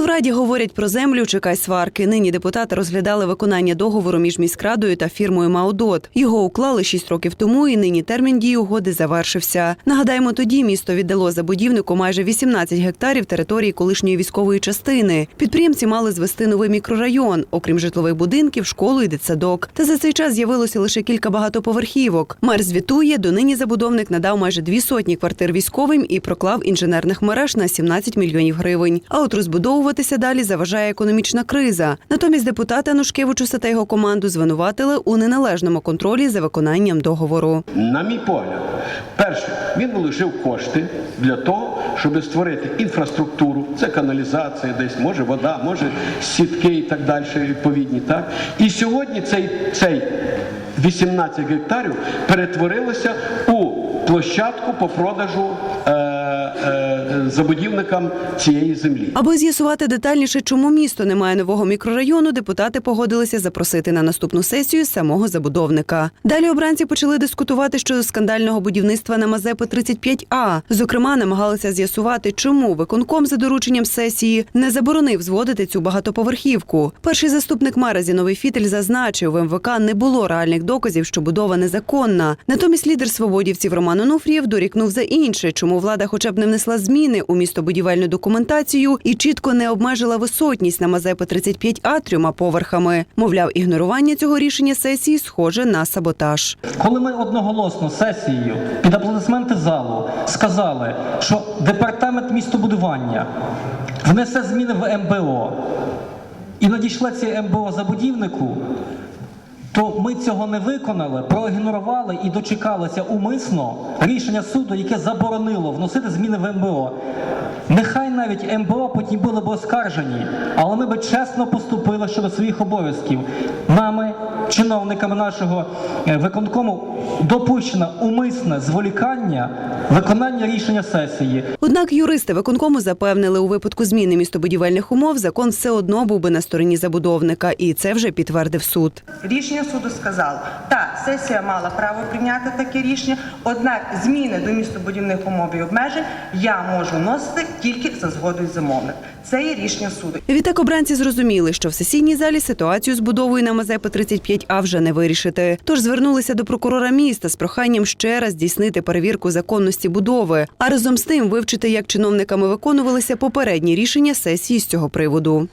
Коли в раді говорять про землю, чекай сварки. Нині депутати розглядали виконання договору між міськрадою та фірмою Маудот. Його уклали шість років тому, і нині термін дії угоди завершився. Нагадаємо, тоді місто віддало забудівнику майже 18 гектарів території колишньої військової частини. Підприємці мали звести новий мікрорайон, окрім житлових будинків, школу і дитсадок. Та за цей час з'явилося лише кілька багатоповерхівок. Мер звітує, донині забудовник надав майже дві сотні квартир військовим і проклав інженерних мереж на 17 мільйонів гривень. А от розбудовуватися далі заважає економічна криза. Натомість депутати Анушкевичуса та його команду звинуватили у неналежному контролі за виконанням договору. На мій погляд, перше, він вилучив кошти для того, щоб створити інфраструктуру, це каналізація, десь може вода, може сітки і так далі, відповідні. Так? І сьогодні цей, цей 18 гектарів перетворилося у площадку по продажу е, е, забудівникам цієї землі. Аби з'ясувати детальніше, чому місто не має нового мікрорайону, депутати погодилися запросити на наступну сесію самого забудовника. Далі обранці почали дискутувати щодо скандального будівництва на Мазепи 35А. Зокрема, намагалися з'ясувати, чому виконком за дорученням сесії не заборонив зводити цю багатоповерхівку. Перший заступник мера Зіновий Фітель зазначив, в МВК не було реальних доказів, що будова незаконна. Натомість лідер свободівців Роман Онуфрієв дорікнув за інше, чому влада хоча б не внесла зміни у містобудівельну документацію і чітко не обмежила висотність на Мазепи 35А трьома поверхами. Мовляв, ігнорування цього рішення сесії схоже на саботаж. Коли ми одноголосно сесією під аплодисменти залу сказали, що департамент містобудування внесе зміни в МБО і надійшла ці МБО забудівнику, то ми цього не виконали, проігнорували і дочекалися умисно рішення суду, яке заборонило вносити зміни в МБО. Нехай навіть МБО потім були б оскаржені, але ми би чесно поступили щодо своїх обов'язків. Нами, чиновниками нашого е, виконкому, допущено умисне зволікання виконання рішення сесії. Однак юристи виконкому запевнили, у випадку зміни містобудівельних умов закон все одно був би на стороні забудовника, і це вже підтвердив суд. Рішення суду сказало, так, сесія мала право прийняти таке рішення, однак зміни до містобудівних умов і обмежень я можу вносити тільки за згодою замовника. Це є рішення суду. Відтак обранці зрозуміли, що в сесійній залі ситуацію з будовою на Мазепи 35А вже не вирішити. Тож звернулися до прокурора міста з проханням ще раз здійснити перевірку законності будови, а разом з тим вивчити, як чиновниками виконувалися попередні рішення сесії з цього приводу.